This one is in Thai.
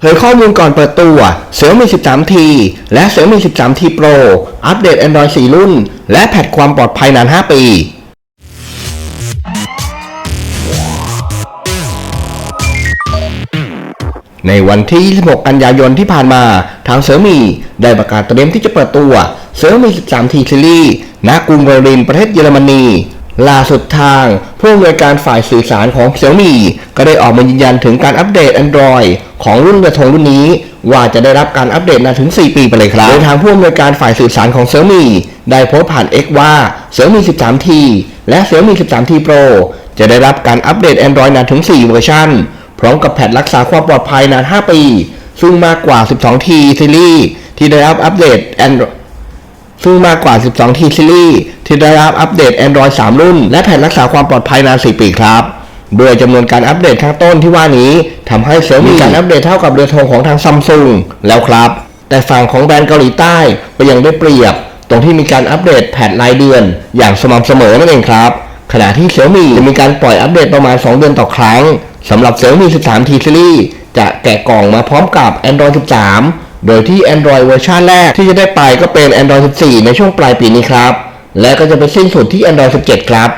เผยข้อมูลก่อนเปิดตัว Xiaomi 13T และ Xiaomi 13T Pro อัปเดต Android 4 รุ่น และแพทความปลอดภัยนาน 5 ปี ในวันที่ 26 กันยายนที่ผ่านมา ทาง Xiaomi ได้ประกาศเตรียมที่จะเปิดตัว Xiaomi 13T Series ณ กรุงเบอร์ลินประเทศเยอรมนี ล่าสุดทางผู้อำนวยการฝ่ายสื่อสารของ Xiaomi ก็ได้ออกมายืนยันถึงการอัปเดต Android ของรุ่นกระทงรุ่นนี้ ว่าจะได้รับการอัปเดตนานถึง 4 ปีไปเลยครับโดยทางผู้อำนวยการฝ่ายสื่อสารของ Xiaomi ได้โพสต์ผ่าน X ว่า Xiaomi 13T และ Xiaomi 13T Pro จะได้รับการอัปเดต Android นานถึง 4 เวอร์ชันพร้อมกับแพทรักษาความปลอดภัยนาน 5 ปี ซึ่งมากกว่า 12T ซีรีส์ที่ได้รับอัปเดต Android ซึ่งมากกว่า 12T ซีรีส์ที่ได้รับอัปเดต Android 3 รุ่น และแผ่นรักษาความปลอดภัยนาน 4 ปีครับโดยจำนวนการอัปเดตข้างต้นที่ว่านี้ทำให้เสริมมีการอัปเดตเท่ากับเรือธงของทางซัมซุงแล้วครับ แต่ฝั่งของแบรนด์เกาหลีใต้ก็ยังได้เปรียบ ตรงที่มีการอัปเดตแพทรายเดือน อย่างสม่ำเสมอนั่นเองครับ ขณะที่ Xiaomi จะมีการปล่อยอัปเดตประมาณ 2 เดือนต่อครั้งสำหรับ Xiaomi 13T Series จะแกะกล่องมาพร้อมกับ Android 13 โดยที่ Android เวอร์ชันแรกที่จะได้ไปก็เป็น Android 14 ในช่วงปลายปีนี้ครับ และก็จะไปสิ้นสุดที่ Android 17 ครับ